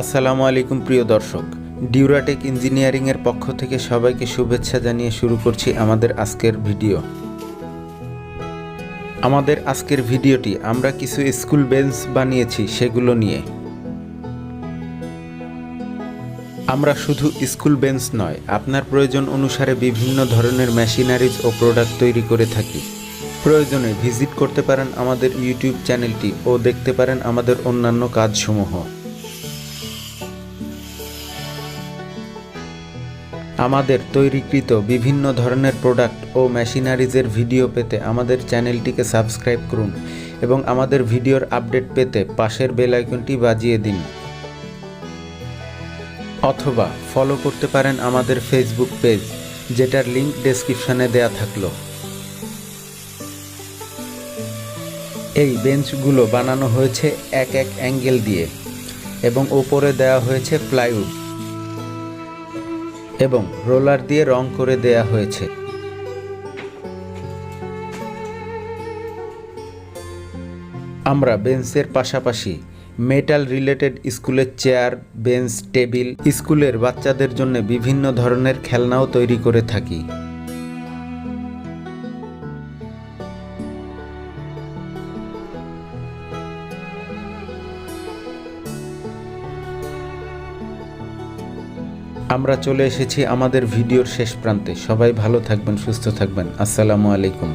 আসসালামু আলাইকুম প্রিয় দর্শক। ডিউরাটেক ইঞ্জিনিয়ারিংয়ের পক্ষ থেকে সবাইকে শুভেচ্ছা জানিয়ে শুরু করছি আমাদের আজকের ভিডিও। আমাদের আজকের ভিডিওটি আমরা কিছু স্কুল বেঞ্চ বানিয়েছি সেগুলো নিয়ে। আমরা শুধু স্কুল বেঞ্চ নয়, আপনার প্রয়োজন অনুসারে বিভিন্ন ধরনের মেশিনারিজ ও প্রোডাক্ট তৈরি করে থাকি। প্রয়োজনে ভিজিট করতে পারেন আমাদের ইউটিউব চ্যানেলটি ও দেখতে পারেন আমাদের অন্যান্য কাজসমূহ। আমাদের তৈরিকৃত বিভিন্ন ধরনের প্রোডাক্ট ও মেশিনারিজের ভিডিও পেতে আমাদের চ্যানেলটিকে সাবস্ক্রাইব করুন এবং আমাদের ভিডিওর আপডেট পেতে পাশের বেল আইকনটি বাজিয়ে দিন। অথবা ফলো করতে পারেন আমাদের ফেসবুক পেজ যেটার লিংক ডেসক্রিপশনে দেয়া থাকল। এই বেঞ্চগুলো বানানো হয়েছে এক এক অ্যাঙ্গেল দিয়ে এবং ওপরে দেওয়া হয়েছে প্লাইউড এবং রোলার দিয়ে রং করে দেয়া হয়েছে। আমরা বেঞ্চের পাশাপাশি মেটাল রিলেটেড স্কুলের চেয়ার, বেঞ্চ, টেবিল, স্কুলের বাচ্চাদের জন্য বিভিন্ন ধরনের খেলনাও তৈরি করে থাকি। আমরা চলে এসেছি আমাদের ভিডিওর শেষ প্রান্তে। সবাই ভালো থাকবেন সুস্থ থাকবেন। আসসালামু আলাইকুম।